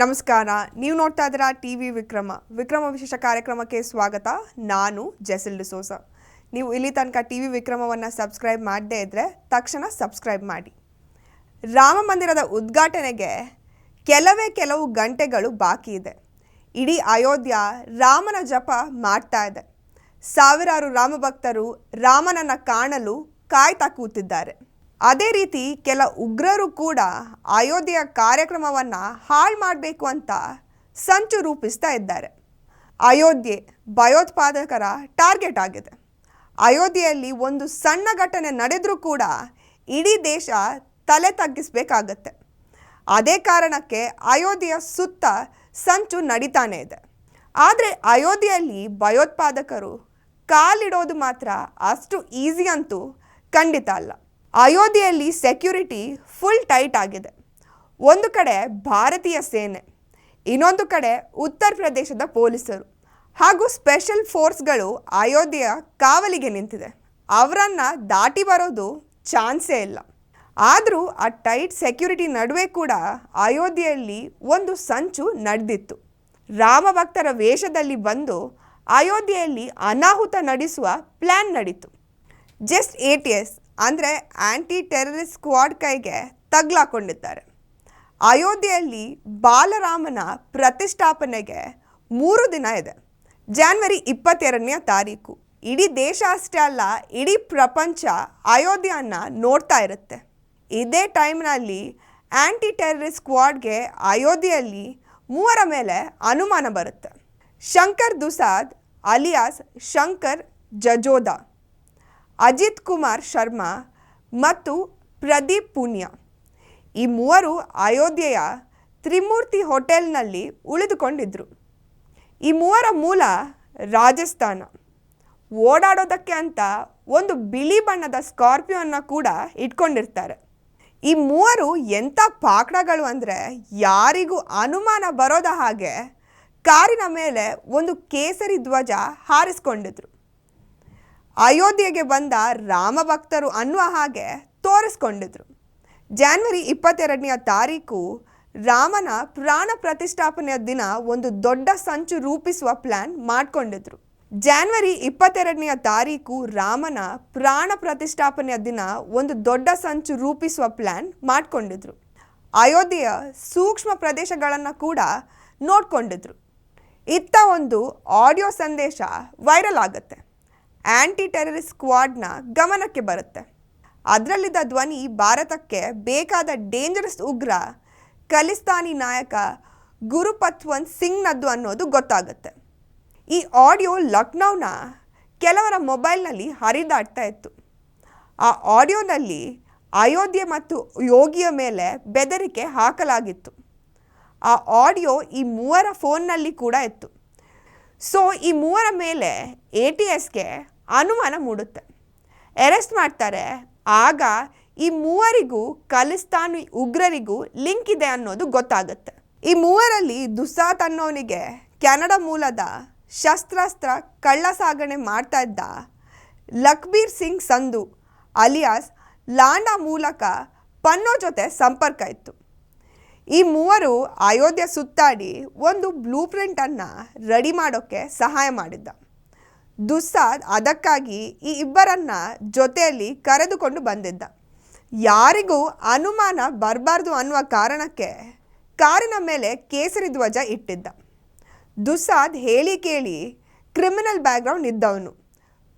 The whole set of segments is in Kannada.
ನಮಸ್ಕಾರ. ನೀವು ನೋಡ್ತಾ ಇದ್ದೀರಾ ಟಿ ವಿ ವಿಕ್ರಮ. ವಿಕ್ರಮ ವಿಶೇಷ ಕಾರ್ಯಕ್ರಮಕ್ಕೆ ಸ್ವಾಗತ. ನಾನು ಜೆಸಿಲ್ ಡಿಸೋಸ ನೀವು ಇಲ್ಲಿ ತನಕ ಟಿ ವಿ ವಿಕ್ರಮವನ್ನು ಸಬ್ಸ್ಕ್ರೈಬ್ ಮಾಡದೇ ಇದ್ದರೆ ತಕ್ಷಣ ಸಬ್ಸ್ಕ್ರೈಬ್ ಮಾಡಿ. ರಾಮ ಮಂದಿರದ ಉದ್ಘಾಟನೆಗೆ ಕೆಲವೇ ಕೆಲವು ಗಂಟೆಗಳು ಬಾಕಿ ಇದೆ. ಇಡೀ ಅಯೋಧ್ಯ ರಾಮನ ಜಪ ಮಾಡ್ತಾ ಇದೆ. ಸಾವಿರಾರು ರಾಮಭಕ್ತರು ರಾಮನನ್ನು ಕಾಣಲು ಕಾಯ್ತಾ ಕೂತಿದ್ದಾರೆ. ಅದೇ ರೀತಿ ಕೆಲ ಉಗ್ರರು ಕೂಡ ಅಯೋಧ್ಯೆಯ ಕಾರ್ಯಕ್ರಮವನ್ನು ಹಾಳು ಮಾಡಬೇಕು ಅಂತ ಸಂಚು ರೂಪಿಸ್ತಾ ಇದ್ದಾರೆ. ಅಯೋಧ್ಯೆ ಭಯೋತ್ಪಾದಕರ ಟಾರ್ಗೆಟ್ ಆಗಿದೆ. ಅಯೋಧ್ಯೆಯಲ್ಲಿ ಒಂದು ಸಣ್ಣ ಘಟನೆ ನಡೆದರೂ ಕೂಡ ಇಡೀ ದೇಶ ತಲೆ ತಗ್ಗಿಸಬೇಕಾಗತ್ತೆ. ಅದೇ ಕಾರಣಕ್ಕೆ ಅಯೋಧ್ಯೆಯ ಸುತ್ತ ಸಂಚು ನಡೀತಾನೆ ಇದೆ. ಆದರೆ ಅಯೋಧ್ಯೆಯಲ್ಲಿ ಭಯೋತ್ಪಾದಕರು ಕಾಲಿಡೋದು ಮಾತ್ರ ಅಷ್ಟು ಈಸಿ ಅಂತೂ ಖಂಡಿತ ಅಲ್ಲ. ಅಯೋಧ್ಯೆಯಲ್ಲಿ ಸೆಕ್ಯೂರಿಟಿ ಫುಲ್ ಟೈಟ್ ಆಗಿದೆ. ಒಂದು ಕಡೆ ಭಾರತೀಯ ಸೇನೆ, ಇನ್ನೊಂದು ಕಡೆ ಉತ್ತರ ಪ್ರದೇಶದ ಪೊಲೀಸರು ಹಾಗೂ ಸ್ಪೆಷಲ್ ಫೋರ್ಸ್ಗಳು ಅಯೋಧ್ಯೆಯ ಕಾವಲಿಗೆ ನಿಂತಿದೆ. ಅವರನ್ನು ದಾಟಿ ಬರೋದು ಚಾನ್ಸೇ ಇಲ್ಲ. ಆದರೂ ಆ ಟೈಟ್ ಸೆಕ್ಯೂರಿಟಿ ನಡುವೆ ಕೂಡ ಅಯೋಧ್ಯೆಯಲ್ಲಿ ಒಂದು ಸಂಚು ನಡೆದಿತ್ತು. ರಾಮ ಭಕ್ತರ ವೇಷದಲ್ಲಿ ಬಂದು ಅಯೋಧ್ಯೆಯಲ್ಲಿ ಅನಾಹುತ ನಡೆಸುವ ಪ್ಲ್ಯಾನ್ ನಡೀತು. ಜಸ್ಟ್ ಎ ಟಿ ಎಸ್ ಅಂದರೆ ಆ್ಯಂಟಿ ಟೆರರಿಸ್ಟ್ ಸ್ಕ್ವಾಡ್ ಕೈಗೆ ತಗ್ಲಾಕೊಂಡಿದ್ದಾರೆ ಅಯೋಧ್ಯೆಯಲ್ಲಿ ಬಾಲರಾಮನ ಪ್ರತಿಷ್ಠಾಪನೆಗೆ ಮೂರು ದಿನ ಇದೆ. ಜಾನ್ವರಿ ಇಪ್ಪತ್ತೆರಡನೇ ತಾರೀಕು. ಇಡೀ ದೇಶ ಅಷ್ಟೇ ಅಲ್ಲ, ಇಡೀ ಪ್ರಪಂಚ ಅಯೋಧ್ಯೆಯನ್ನು ನೋಡ್ತಾ ಇರುತ್ತೆ. ಇದೇ ಟೈಮ್ನಲ್ಲಿ ಆ್ಯಂಟಿ ಟೆರರಿಸ್ಟ್ ಸ್ಕ್ವಾಡ್ಗೆ ಅಯೋಧ್ಯೆಯಲ್ಲಿ ಮೂವರ ಮೇಲೆ ಅನುಮಾನ ಬರುತ್ತೆ. ಶಂಕರ್ ದುಸಾದ್ ಅಲಿಯಾಸ್ ಶಂಕರ್ ಜಜೋದಾ. ಅಜಿತ್ ಕುಮಾರ್ ಶರ್ಮಾ ಮತ್ತು ಪ್ರದೀಪ್ ಪುಣ್ಯ ಈ ಮೂವರು ಅಯೋಧ್ಯೆಯ ತ್ರಿಮೂರ್ತಿ ಹೋಟೆಲ್ನಲ್ಲಿ ಉಳಿದುಕೊಂಡಿದ್ದರು ಈ ಮೂವರ ಮೂಲ ರಾಜಸ್ಥಾನ. ಓಡಾಡೋದಕ್ಕೆ ಅಂತ ಒಂದು ಬಿಳಿ ಬಣ್ಣದ ಸ್ಕಾರ್ಪಿಯೋನ ಕೂಡ ಇಟ್ಕೊಂಡಿರ್ತಾರೆ. ಈ ಮೂವರು ಎಂಥ ಪಾಕಡಗಳು ಅಂದರೆ ಯಾರಿಗೂ ಅನುಮಾನ ಬರೋದ ಹಾಗೆ ಕಾರಿನ ಮೇಲೆ ಒಂದು ಕೇಸರಿ ಧ್ವಜ ಹಾರಿಸ್ಕೊಂಡಿದ್ರು. ಅಯೋಧ್ಯೆಗೆ ಬಂದ ರಾಮ ಭಕ್ತರು ಅನ್ನುವ ಹಾಗೆ ತೋರಿಸ್ಕೊಂಡಿದ್ರು. ಜಾನ್ವರಿ ಇಪ್ಪತ್ತೆರಡನೆಯ ತಾರೀಕು ರಾಮನ ಪ್ರಾಣ ಪ್ರತಿಷ್ಠಾಪನೆಯ ದಿನ ಒಂದು ದೊಡ್ಡ ಸಂಚು ರೂಪಿಸುವ ಪ್ಲ್ಯಾನ್ ಮಾಡಿಕೊಂಡಿದ್ರು. ಜಾನ್ವರಿ ಇಪ್ಪತ್ತೆರಡನೆಯ ತಾರೀಕು ರಾಮನ ಪ್ರಾಣ ಪ್ರತಿಷ್ಠಾಪನೆಯ ದಿನ ಒಂದು ದೊಡ್ಡ ಸಂಚು ರೂಪಿಸುವ ಪ್ಲ್ಯಾನ್ ಮಾಡಿಕೊಂಡಿದ್ರು. ಅಯೋಧ್ಯೆಯ ಸೂಕ್ಷ್ಮ ಪ್ರದೇಶಗಳನ್ನು ಕೂಡ ನೋಡಿಕೊಂಡಿದ್ರು. ಇತ್ತ ಒಂದು ಆಡಿಯೋ ಸಂದೇಶ ವೈರಲ್ ಆಗುತ್ತೆ. ಆ್ಯಂಟಿ ಟೆರರಿಸ್ಟ್ ಸ್ಕ್ವಾಡ್ನ ಗಮನಕ್ಕೆ ಬರುತ್ತೆ. ಅದರಲ್ಲಿದ್ದ ಧ್ವನಿ ಭಾರತಕ್ಕೆ ಬೇಕಾದ ಡೇಂಜರಸ್ ಉಗ್ರ ಖಲಿಸ್ತಾನಿ ನಾಯಕ ಗುರುಪತ್ವಂತ್ ಸಿಂಗ್ನದ್ದು ಅನ್ನೋದು ಗೊತ್ತಾಗುತ್ತೆ. ಈ ಆಡಿಯೋ ಲಕ್ನೌನ ಕೆಲವರ ಮೊಬೈಲ್ನಲ್ಲಿ ಹರಿದಾಡ್ತಾ ಇತ್ತು. ಆ ಆಡಿಯೋನಲ್ಲಿ ಅಯೋಧ್ಯೆ ಮತ್ತು ಯೋಗಿಯ ಮೇಲೆ ಬೆದರಿಕೆ ಹಾಕಲಾಗಿತ್ತು. ಆ ಆಡಿಯೋ ಈ ಮೂವರ ಫೋನ್ನಲ್ಲಿ ಕೂಡ ಇತ್ತು. ಸೊ ಈ ಮೂವರ ಮೇಲೆ ಎ ಟಿ ಎಸ್ಗೆ ಅನುಮಾನ ಮೂಡುತ್ತೆ. ಅರೆಸ್ಟ್ ಮಾಡ್ತಾರೆ. ಆಗ ಈ ಮೂವರಿಗೂ ಖಲಿಸ್ತಾನ್ ಉಗ್ರರಿಗೂ ಲಿಂಕ್ ಇದೆ ಅನ್ನೋದು ಗೊತ್ತಾಗುತ್ತೆ. ಈ ಮೂವರಲ್ಲಿ ದುಸಾತ್ ಅನ್ನೋನಿಗೆ ಕೆನಡಾ ಮೂಲದ ಶಸ್ತ್ರಾಸ್ತ್ರ ಕಳ್ಳ ಸಾಗಣೆ ಮಾಡ್ತಾ ಇದ್ದ ಲಕ್ಬೀರ್ ಸಿಂಗ್ ಸಂಧು, ಅಲಿಯಾಸ್ ಲಾಂಡಾ ಮೂಲಕ ಪನ್ನೋ ಜೊತೆ ಸಂಪರ್ಕ ಇತ್ತು. ಈ ಮೂವರು ಅಯೋಧ್ಯೆ ಸುತ್ತಾಡಿ ಒಂದು ಬ್ಲೂ ಪ್ರಿಂಟನ್ನು ರೆಡಿ ಮಾಡೋಕ್ಕೆ ಸಹಾಯ ಮಾಡಿದ್ದ. ದುಸ್ಸಾದ್ ಅದಕ್ಕಾಗಿ ಈ ಇಬ್ಬರನ್ನ ಜೊತೆಯಲ್ಲಿ ಕರೆದುಕೊಂಡು ಬಂದಿದ್ದ. ಯಾರಿಗೂ ಅನುಮಾನ ಬರಬಾರ್ದು ಅನ್ನುವ ಕಾರಣಕ್ಕೆ ಕಾರಿನ ಮೇಲೆ ಕೇಸರಿ ಧ್ವಜ ಇಟ್ಟಿದ್ದ. ದುಸ್ಸಾದ್ ಹೇಳಿ ಕೇಳಿ ಕ್ರಿಮಿನಲ್ ಬ್ಯಾಕ್ಗ್ರೌಂಡ್ ಇದ್ದವನು.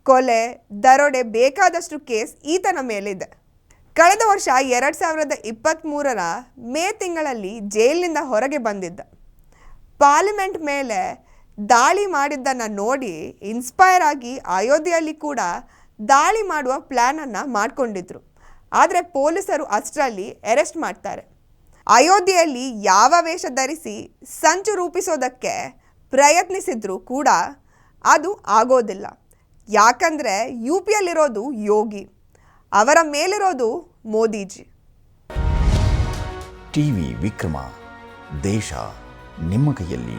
ಕೊಲೆ, ದರೋಡೆ ಬೇಕಾದಷ್ಟು ಕೇಸ್ ಈತನ ಮೇಲಿದೆ. ಕಳೆದ ವರ್ಷ ಎರಡು ಸಾವಿರದ ಇಪ್ಪತ್ತ್ಮೂರರ ಮೇ ತಿಂಗಳಲ್ಲಿ ಜೈಲಿನಿಂದ ಹೊರಗೆ ಬಂದಿದ್ದ. ಪಾರ್ಲಿಮೆಂಟ್ ಮೇಲೆ ದಾಳಿ ಮಾಡಿದ್ದನ್ನು ನೋಡಿ ಇನ್ಸ್ಪೈರ್ ಆಗಿ ಅಯೋಧ್ಯೆಯಲ್ಲಿ ಕೂಡ ದಾಳಿ ಮಾಡುವ ಪ್ಲ್ಯಾನನ್ನು ಮಾಡಿಕೊಂಡಿದ್ರು. ಆದರೆ ಪೊಲೀಸರು ಅಷ್ಟರಲ್ಲಿ ಅರೆಸ್ಟ್ ಮಾಡ್ತಾರೆ. ಅಯೋಧ್ಯೆಯಲ್ಲಿ ಯಾವ ವೇಷ ಧರಿಸಿ ಸಂಚು ರೂಪಿಸೋದಕ್ಕೆ ಪ್ರಯತ್ನಿಸಿದ್ರು ಕೂಡ ಅದು ಆಗೋದಿಲ್ಲ. ಯಾಕಂದರೆ ಯು ಪಿಯಲ್ಲಿರೋದು ಯೋಗಿ, ಅವರ ಮೇಲಿರೋದು ಮೋದಿಜಿ. ಟಿವಿ ವಿಕ್ರಮ, ದೇಶ ನಿಮ್ಮ ಕೈಯಲ್ಲಿ.